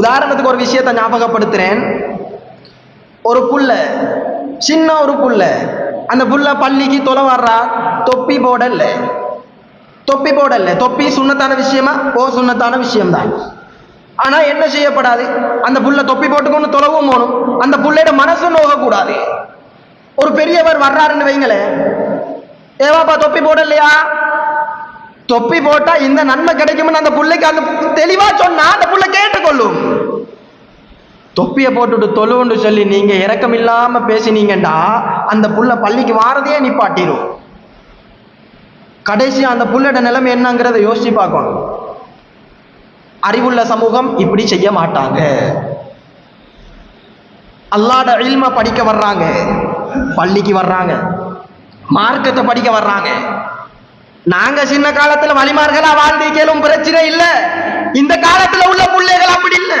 உதாரணத்துக்கு ஒரு விஷயத்தை ஞாபகப்படுத்துறேன். ஒரு புல்ல சின்ன ஒரு புல்ல அந்த புல்ல பள்ளிக்கு தொலை வர்றா? தொப்பி போடல தொப்பி போடல தொப்பி சுண்ணத்தான விஷயமா? ஓ சுண்ணத்தான விஷயம்தான். ஆனால் என்ன செய்யப்படாது? அந்த புல்ல தொப்பி போட்டுக்கொண்டு தொலைவும் போகணும் அந்த புள்ளையோட மனசு நோகக்கூடாது. ஒரு பெரியவர் வர்றாருன்னு வைங்களேன். ஏவாப்பா தொப்பி போடலையா தொப்பி போட்டா இந்த நன்மை கிடைக்கும்னு அந்த பிள்ளைக்கு அந்த தெளிவா சொன்னா அந்த புள்ள கேட்டுக்கொள்ளும். தொப்பியை போட்டுட்டு தொழுவுன்னு சொல்லி நீங்க இரக்கம் இல்லாம பேசினீங்கண்டா அந்த புள்ள பள்ளிக்கு வாரதையே நிப்பாட்டிரும். கடைசி அந்த புள்ளோட நிலைமை என்னங்கிறத யோசிச்சு பார்க்கணும். அறிவுள்ள சமூகம் இப்படி செய்ய மாட்டாங்க. அல்லாட இல்ம படிக்க வர்றாங்க. பள்ளிக்கு வர்றாங்க. மார்க்கத்தை படிக்க வர்றாங்க. நாங்க சின்ன காலத்துல வழிமார்களா வாழ்ந்தீங்களும் பிரச்சனை இல்ல. இந்த காலத்துல உள்ள பிள்ளைகள் அப்படி இல்ல.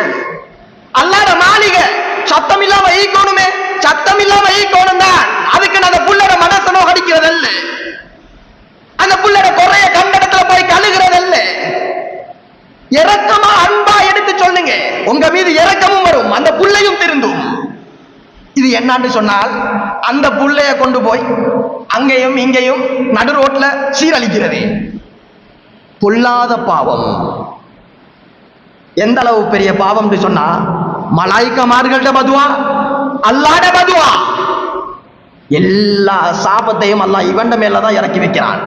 அல்லாத மாளிகை சத்தம் இல்லாம ஈக்கணுமே சத்தம் இல்லாம ஈக்கணும் தான் அதுக்கு அந்த புள்ளோட மனசனோ அடிக்கிறது அல்ல அந்த புள்ளோட குறைய கண்டடத்துல போய் கழுகிறது அல்ல இரக்கமா அன்பா எடுத்து சொல்லுங்க. உங்க மீது இரக்கமும் வரும். அந்த புள்ளையும் திருந்தும். இது என்னன்னு சொன்னால் அந்த புள்ளைய கொண்டு போய் அங்கேயும் இங்கேயும் நடு ரோட்ல சீரழிக்கிறது. பொல்லாத பாவம். எந்த அளவு பெரிய பாவம்னு சொன்னா மலாய்க்கமார்கள்ட பதுவா அல்லாட பதுவா. எல்லா சாபத்தையும் அல்லாஹ் இவண்ட மேலதான் இறக்கி வைக்கிறான்.